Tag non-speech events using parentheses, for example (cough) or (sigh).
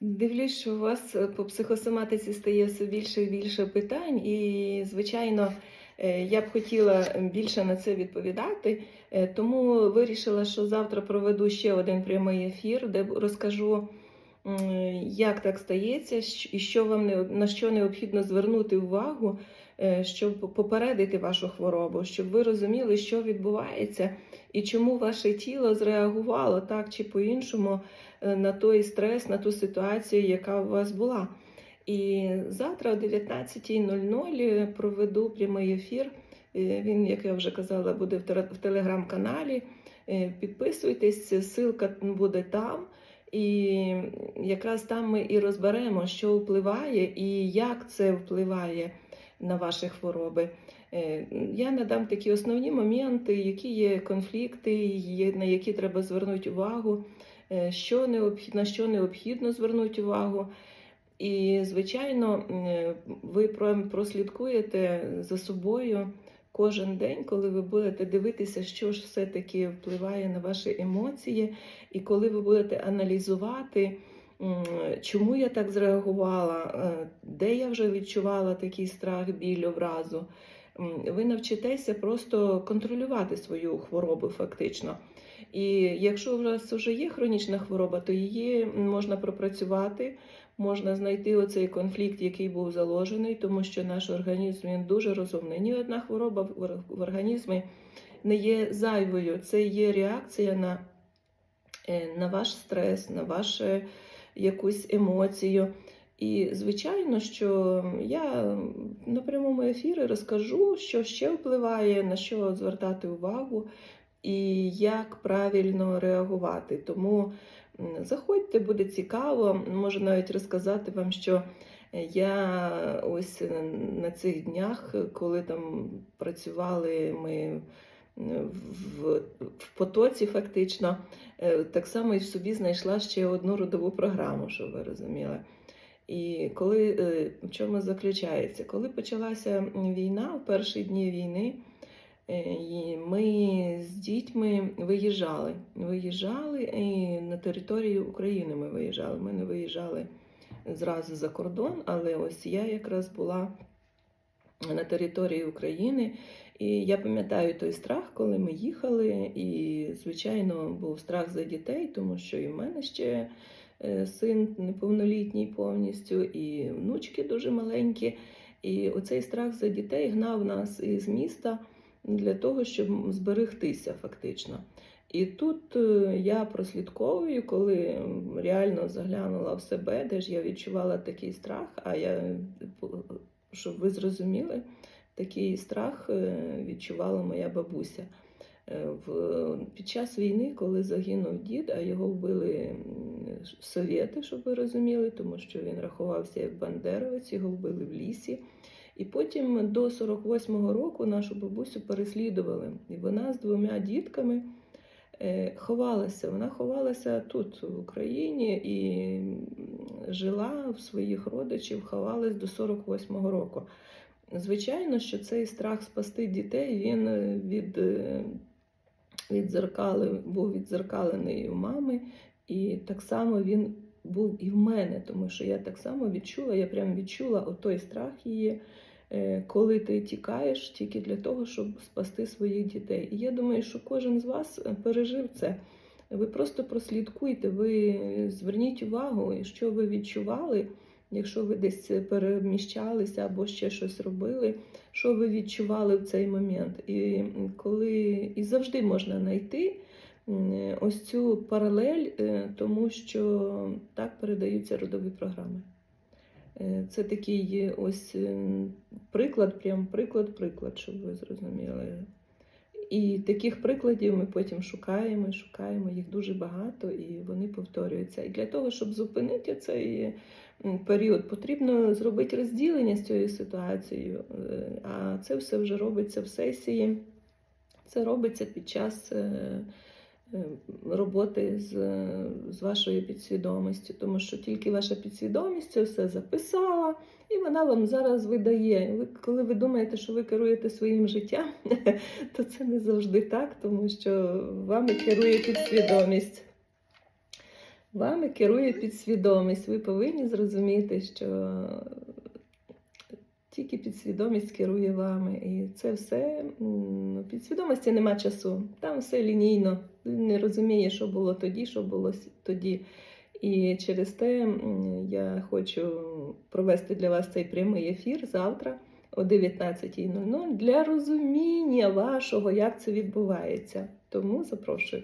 Дивлюсь, що у вас е, по психосоматиці стає все більше і більше питань, і, звичайно, е, я б хотіла більше на це відповідати. Е, Тому вирішила, що завтра проведу ще один прямий ефір, де розкажу, як так стається, і що вам на що необхідно звернути увагу, е, щоб попередити вашу хворобу, щоб ви розуміли, що відбувається і чому ваше тіло зреагувало так чи по-іншому е, на той стрес, на ту ситуацію, яка у вас була. І завтра о 19.00 проведу прямий ефір. Е, Він, як я вже казала, буде в телеграм-каналі. Е, Підписуйтесь, ссылка буде там. І якраз там ми і розберемо, що впливає і як це впливає на ваші хвороби. Е, Я надам такі основні моменти, які є конфлікти, на які треба звернути увагу е, що необхідно, на що необхідно звернути увагу. І, звичайно, е, ви прослідкуєте за собою кожен день, коли ви будете дивитися, що ж все-таки впливає на ваші емоції, і коли ви будете аналізувати, чому я так зреагувала, е, де я вже відчувала такий страх, біль, образу. Ви навчитеся просто контролювати свою хворобу фактично. І якщо у вас вже є хронічна хвороба, то її можна пропрацювати, можна знайти оцей конфлікт, який був заложений, тому що наш організм він дуже розумний. Ні одна хвороба в організмі не є зайвою. Це є реакція на, е, на ваш стрес, на вашу якусь емоцію. І, звичайно, що я на прямому ефірі розкажу, що ще впливає, на що звертати увагу і як правильно реагувати. Тому заходьте, буде цікаво. Можу навіть розказати вам, що я ось на цих днях, коли там працювали ми в, в потоці, фактично, е, так само і в собі знайшла ще одну родову програму, щоб ви розуміли. І коли е, в чому заключається? Коли почалася війна, в перші дні війни, е, і ми з дітьми виїжджали. Виїжджали і на територію України ми виїжджали. Ми не виїжджали зразу за кордон, але ось я якраз була на території України. І я пам'ятаю той страх, коли ми їхали, і, звичайно, був страх за дітей, тому що і в мене ще е, син неповнолітній повністю, і внучки дуже маленькі. І оцей страх за дітей гнав нас із міста для того, щоб зберегтися фактично. І тут е, я прослідковую, коли реально заглянула в себе, де ж я відчувала такий страх, а я, щоб ви зрозуміли, такий страх е, відчувала моя бабуся. Е, під час війни, коли загинув дід, а його вбили совєти, щоб ви розуміли, тому що він рахувався як бандеровець, його вбили в лісі. І потім до 48-го року нашу бабусю переслідували. І вона з двома дітками е, ховалася. Вона ховалася тут, в Україні, і жила в своїх родичів, ховалась до 48-го року. Звичайно, що цей страх спасти дітей він е, від, е, був відзеркалений у мами, і так само він був і в мене, тому що я так само відчула, я прям відчула отой страх її, коли ти тікаєш тільки для того, щоб спасти своїх дітей. І я думаю, що кожен з вас е, пережив це. Ви просто прослідкуйте, ви зверніть увагу, що ви відчували, якщо ви десь переміщалися або ще щось робили, що ви відчували в цей момент. І коли і завжди можна знайти ось цю паралель, е, тому що так передаються родові програми. Е, Це такий ось е, приклад, прям приклад, приклад, щоб ви зрозуміли. І таких прикладів ми потім шукаємо, шукаємо, їх дуже багато, і вони повторюються. І для того, щоб зупинити цей період, потрібно зробити розділення з цією ситуацією. Е, А це все вже робиться в сесії. Це робиться під час е, е, роботи з, з вашою підсвідомістю, тому що тільки ваша підсвідомість це все записала, і вона вам зараз видає. Ви, коли ви думаєте, що ви керуєте своїм життям, (laughs) то це не завжди так, тому що вами керує підсвідомість. Вами керує підсвідомість. Ви повинні зрозуміти, що тільки підсвідомість керує вами. І це все підсвідомості нема часу. Там все лінійно. Він не розуміє, що було тоді, що було тоді. І через те я хочу провести для вас цей прямий ефір завтра о 19.00 для розуміння вашого, як це відбувається. Тому запрошую.